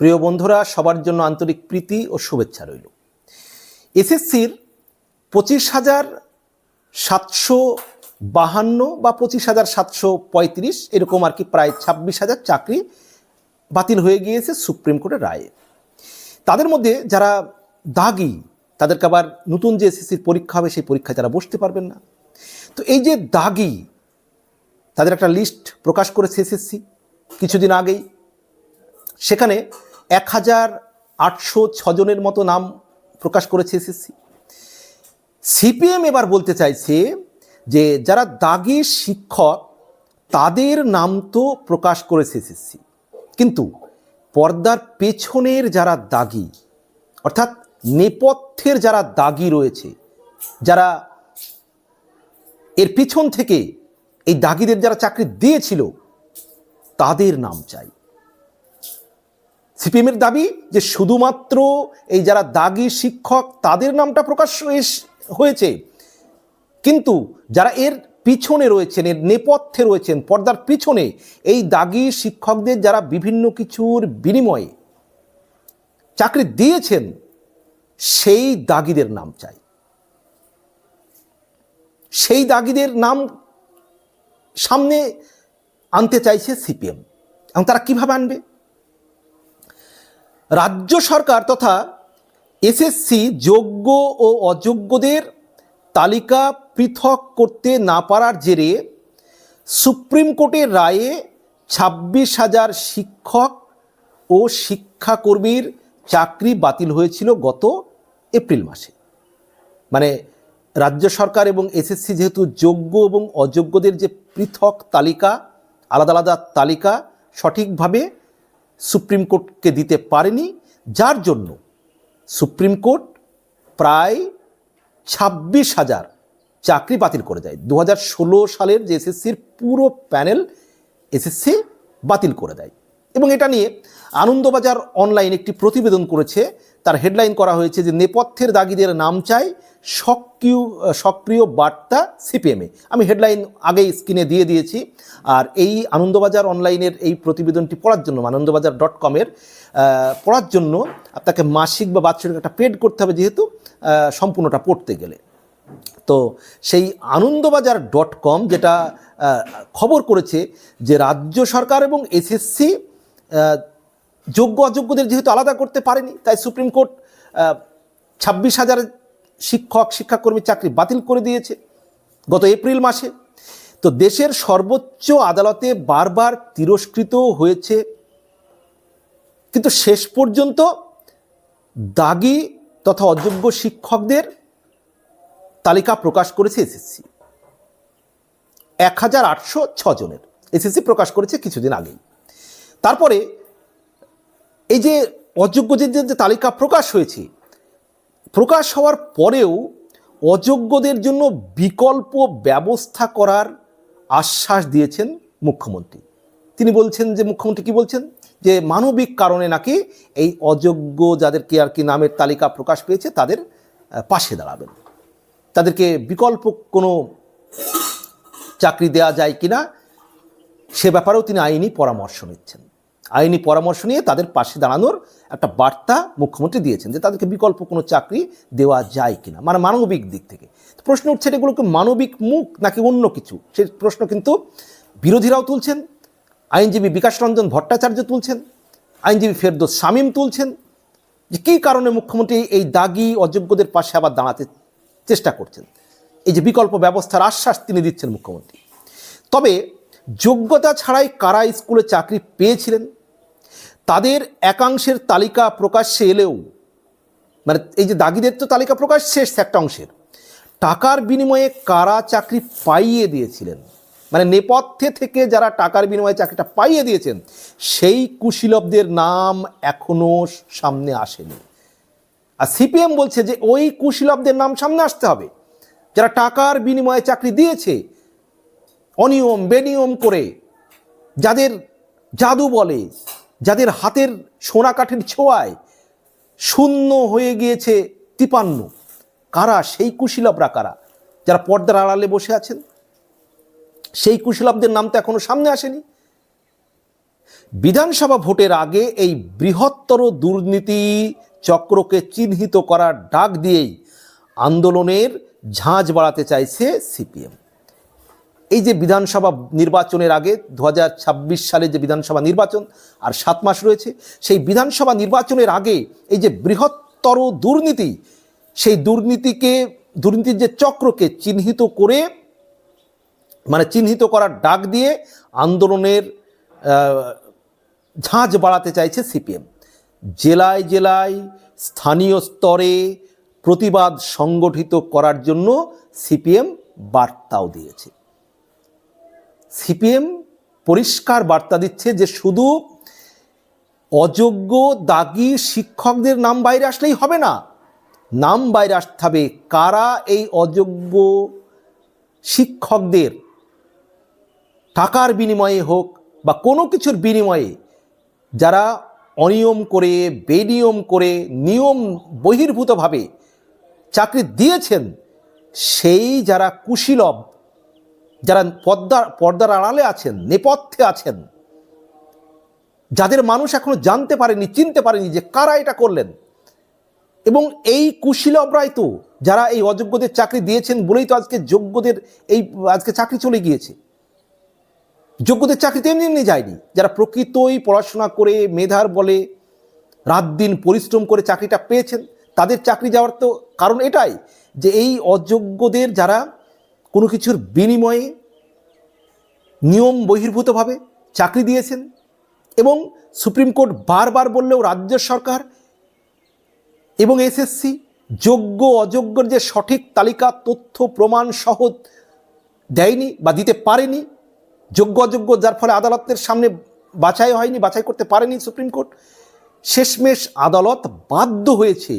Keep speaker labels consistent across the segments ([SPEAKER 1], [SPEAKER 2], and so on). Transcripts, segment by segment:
[SPEAKER 1] প্রিয় বন্ধুরা, সবার জন্য আন্তরিক প্রীতি ও শুভেচ্ছা রইল। এসএসসির পঁচিশ হাজার সাতশো বাহান্ন বা পঁচিশ হাজার সাতশো পঁয়ত্রিশ এরকম আর কি প্রায় ছাব্বিশ হাজার চাকরি বাতিল হয়ে গিয়েছে সুপ্রিম কোর্টের রায়ে। তাদের মধ্যে যারা দাগি, তাদেরকে আবার নতুন যে এসএসসির পরীক্ষা হবে, সেই পরীক্ষায় তারা বসতে পারবেন না। তো এই যে দাগি, তাদের একটা লিস্ট প্রকাশ করেছে এসএসসি কিছুদিন আগেই। সেখানে এক হাজার আটশো ছজনের মতো নাম প্রকাশ করেছে এসএসসি। সিপিএম এবার বলতে চাইছে যে, যারা দাগি শিক্ষক, তাদের নাম তো প্রকাশ করেছে এসএসসি। কিন্তু পর্দার পেছনের যারা দাগি, অর্থাৎ নেপথ্যের যারা দাগি রয়েছে, যারা এর পিছন থেকে এই দাগিদের যারা চাকরি দিয়েছিল, তাদের নাম চাই। সিপিএমের দাবি যে শুধুমাত্র এই যারা দাগি শিক্ষক, তাদের নামটা প্রকাশ হয়ে- হয়েছে। কিন্তু যারা এর পিছনে রয়েছেন, এর নেপথ্যে রয়েছেন, পর্দার পিছনে, এই দাগি শিক্ষকদের যারা বিভিন্ন কিছুর বিনিময়ে চাকরি দিয়েছেন, সেই দাগিদের নাম চাই। সেই দাগিদের নাম সামনে আনতে চাইছে সিপিএম। এবং তারা কীভাবে আনবে? রাজ্য সরকার তথা এসএসসি যোগ্য ও অযোগ্যদের তালিকা পৃথক করতে না পারার জেরে সুপ্রিম কোর্টের রায়ে ছাব্বিশ হাজার শিক্ষক ও শিক্ষাকর্মীর চাকরি বাতিল হয়েছিল গত এপ্রিল মাসে। মানে রাজ্য সরকার এবং এসএসসি যেহেতু যোগ্য এবং অযোগ্যদের যে পৃথক তালিকা, আলাদা আলাদা তালিকা সঠিকভাবে সুপ্রিম কোর্টকে দিতে পারেনি, যার জন্য সুপ্রিম কোর্ট প্রায় ছাব্বিশ হাজার চাকরি বাতিল করে দেয়। দু হাজার ষোলো সালের যে এসএসসির পুরো প্যানেল এসএসসি বাতিল করে দেয়। এবং এটা নিয়ে আনন্দবাজার অনলাইন একটি প্রতিবেদন করেছে তার হেডলাইন করা হয়েছে যে নেপথ্যের দাগিদের নাম চাই সক্রিয় সক্রিয় বার্তা সিপিএমে আমি হেডলাইন আগেই স্ক্রিনে দিয়ে দিয়েছি। আর এই আনন্দবাজার অনলাইনের এই প্রতিবেদনটি পড়ার জন্য আনন্দবাজার ডট কমের পড়ার জন্য আপনাকে মাসিক বা বাৎসরিক একটা পেড করতে হবে যেহেতু সম্পূর্ণটা পড়তে গেলে। তো সেই আনন্দবাজার ডট কম যেটা খবর করেছে যে রাজ্য সরকার এবং এসএসসি যোগ্য, অযোগ্যদের যেহেতু আলাদা করতে পারেনি, তাই সুপ্রিম কোর্ট ছাব্বিশ হাজার শিক্ষক শিক্ষাকর্মীর চাকরি বাতিল করে দিয়েছে গত এপ্রিল মাসে। তো দেশের সর্বোচ্চ আদালতে বারবার তিরস্কৃত হয়েছে, কিন্তু শেষ পর্যন্ত দাগি তথা অযোগ্য শিক্ষকদের তালিকা প্রকাশ করেছে এসএসসি। এক হাজার আটশো ছজনের এসএসসি প্রকাশ করেছে কিছুদিন আগেই। তারপরে এই যে অযোগ্যদের যে তালিকা প্রকাশ হয়েছে, প্রকাশ হওয়ার পরেও অযোগ্যদের জন্য বিকল্প ব্যবস্থা করার আশ্বাস দিয়েছেন মুখ্যমন্ত্রী। তিনি বলছেন যে, মুখ্যমন্ত্রী কি বলছেন? যে মানবিক কারণে নাকি এই অযোগ্য যাদেরকে আর কি নামের তালিকা প্রকাশ পেয়েছে, তাদের পাশে দাঁড়াবেন। তাদেরকে বিকল্প কোনো চাকরি দেওয়া যায় কিনা, সে ব্যাপারেও তিনি আইনি পরামর্শ নিচ্ছেন। আইনি পরামর্শ নিয়ে তাদের পাশে দাঁড়ানোর একটা বার্তা মুখ্যমন্ত্রী দিয়েছেন যে তাদেরকে বিকল্প কোনো চাকরি দেওয়া যায় কিনা মানে মানবিক দিক থেকে। প্রশ্ন উঠছে এগুলোকে মানবিক মুখ নাকি অন্য কিছু? সে প্রশ্ন কিন্তু বিরোধীরাও তুলছেন, আইনজীবী বিকাশ রঞ্জন ভট্টাচার্য তুলছেন, আইনজীবী ফেরদোস শামীম তুলছেন। যে কী কারণে মুখ্যমন্ত্রী এই দাগি, অযোগ্যদের পাশে আবার দাঁড়াতে চেষ্টা করছেন? এই যে বিকল্প ব্যবস্থার আশ্বাস তিনি দিচ্ছেন মুখ্যমন্ত্রী। তবে যোগ্যতা ছাড়াই কারা স্কুলে চাকরি পেয়েছিলেন? তাদের একাংশের তালিকা প্রকাশ্যে এলেও মানে এই যে দাগিদের তো তালিকা প্রকাশ শেষ একটা অংশের, টাকার বিনিময়ে কারা চাকরি পাইয়ে দিয়েছিলেন? মানে নেপথ্যে থেকে যারা টাকার বিনিময়ে চাকরিটা পাইয়ে দিয়েছেন, সেই কুশীলবদের নাম এখনও সামনে আসেনি। আর সিপিএম বলছে যে ওই কুশীলবদের নাম সামনে আসতে হবে। যারা টাকার বিনিময়ে চাকরি দিয়েছে, অনিয়ম, বেনিয়ম করে, যাদের জাদু বলে যাদের হাতের সোনা কাঠের ছোঁয়ায় শূন্য হয়ে গিয়েছে তিপান্ন, কারা? সেই কুশীলবরা কারা? যারা পর্দার আড়ালে বসে আছেন? সেই কুশীলবদের নাম তো এখনও সামনে আসেনি। বিধানসভা ভোটের আগে এই বৃহত্তর দুর্নীতি চক্রকে চিহ্নিত করার ডাক দিয়েই আন্দোলনের ঝাঁজ বাড়াতে চাইছে সিপিএম। এই যে বিধানসভা নির্বাচনের আগে দু সালে যে বিধানসভা নির্বাচন আর সাত মাস রয়েছে, সেই বিধানসভা নির্বাচনের আগে এই যে বৃহত্তর দুর্নীতি, সেই দুর্নীতিকে, দুর্নীতির যে চক্রকে চিহ্নিত করে মানে চিহ্নিত করার ডাক দিয়ে আন্দোলনের ঝাঁঝ বাড়াতে চাইছে সিপিএম। জেলায় জেলায়, স্থানীয় স্তরে প্রতিবাদ সংগঠিত করার জন্য সিপিএম বার্তাও দিয়েছে। সিপিএম পরিষ্কার বার্তা দিচ্ছে যে শুধু অযোগ্য দাগি শিক্ষকদের নাম বাইরে আসলেই হবে না। নাম বাইরে আসতে হবে। কারা এই অযোগ্য শিক্ষকদের টাকার বিনিময়ে হোক বা কোনো কিছুর বিনিময়ে যারা অনিয়ম করে, বেনিয়ম করে, নিয়ম বহির্ভূতভাবে চাকরি দিয়েছেন, সেই যারা কুশীলব যারা পর্দার পর্দার আড়ালে আছেন, নেপথ্যে আছেন, যাদের মানুষ এখনও জানতে পারেনি, চিনতে পারেনি যে কারা এটা করলেন। এবং এই কুশীলবরাই তো যারা এই অযোগ্যদের চাকরি দিয়েছেন বলেই তো আজকে যোগ্যদের এই, আজকে চাকরি চলে গিয়েছে। যোগ্যদের চাকরিতে এমনি এমনি যায়নি। যারা প্রকৃতই পড়াশোনা করে, মেধার বলে, রাত দিন পরিশ্রম করে চাকরিটা পেয়েছেন, তাদের চাকরি যাওয়ার তো কারণ এটাই যে এই অযোগ্যদের যারা কোনো কিছুর বিনিময়ে নিয়ম বহির্ভূতভাবে চাকরি দিয়েছেন এবং সুপ্রিম কোর্ট বারবার বললেও রাজ্য সরকার এবং এসএসসি যোগ্য অযোগ্যর যে সঠিক তালিকা, তথ্য, প্রমাণ সহ দেয়নি বা দিতে পারেনি, যোগ্য অযোগ্য যার ফলে আদালতের সামনে বাছাই হয়নি, বাছাই করতে পারেনি সুপ্রিম কোর্ট, শেষমেশ আদালত বাধ্য হয়েছে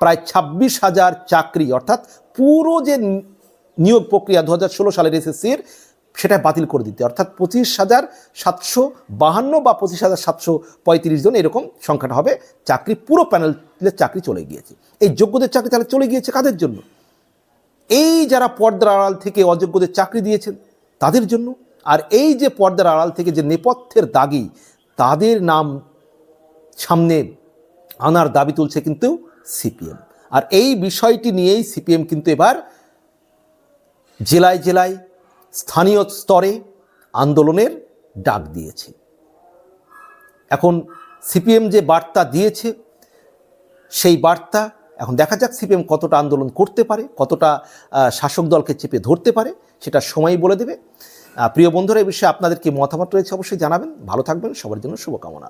[SPEAKER 1] প্রায় ছাব্বিশ হাজার চাকরি, অর্থাৎ পুরো যে নিয়োগ প্রক্রিয়া দু হাজার ষোলো সালের এসএসসির সেটা বাতিল করে দিতে। অর্থাৎ পঁচিশ হাজার সাতশো বাহান্ন বা পঁচিশ হাজার সাতশো পঁয়ত্রিশ জন এরকম সংখ্যাটা হবে। চাকরি, পুরো প্যানেলের চাকরি চলে গিয়েছে। এই যোগ্যদের চাকরি তাহলে চলে গিয়েছে কাদের জন্য? এই যারা পর্দার আড়াল থেকে অযোগ্যদের চাকরি দিয়েছেন, তাদের জন্য। আর এই যে পর্দার আড়াল থেকে যে নেপথ্যের দাগি, তাদের নাম সামনে আনার দাবি তুলছে কিন্তু সিপিএম। আর এই বিষয়টি নিয়েই সিপিএম কিন্তু এবার জেলায় জেলায় স্থানীয় স্তরে আন্দোলনের ডাক দিয়েছে। এখন সিপিএম যে বার্তা দিয়েছে, সেই বার্তা, এখন দেখা যাক সিপিএম কতটা আন্দোলন করতে পারে, কতটা শাসক দলকে চেপে ধরতে পারে, সেটা সময় বলে দেবে। প্রিয় বন্ধুরা এই বিষয়ে আপনাদের কি মতামত রয়েছে অবশ্যই জানাবেন। ভালো থাকবেন, সবার জন্য শুভকামনা।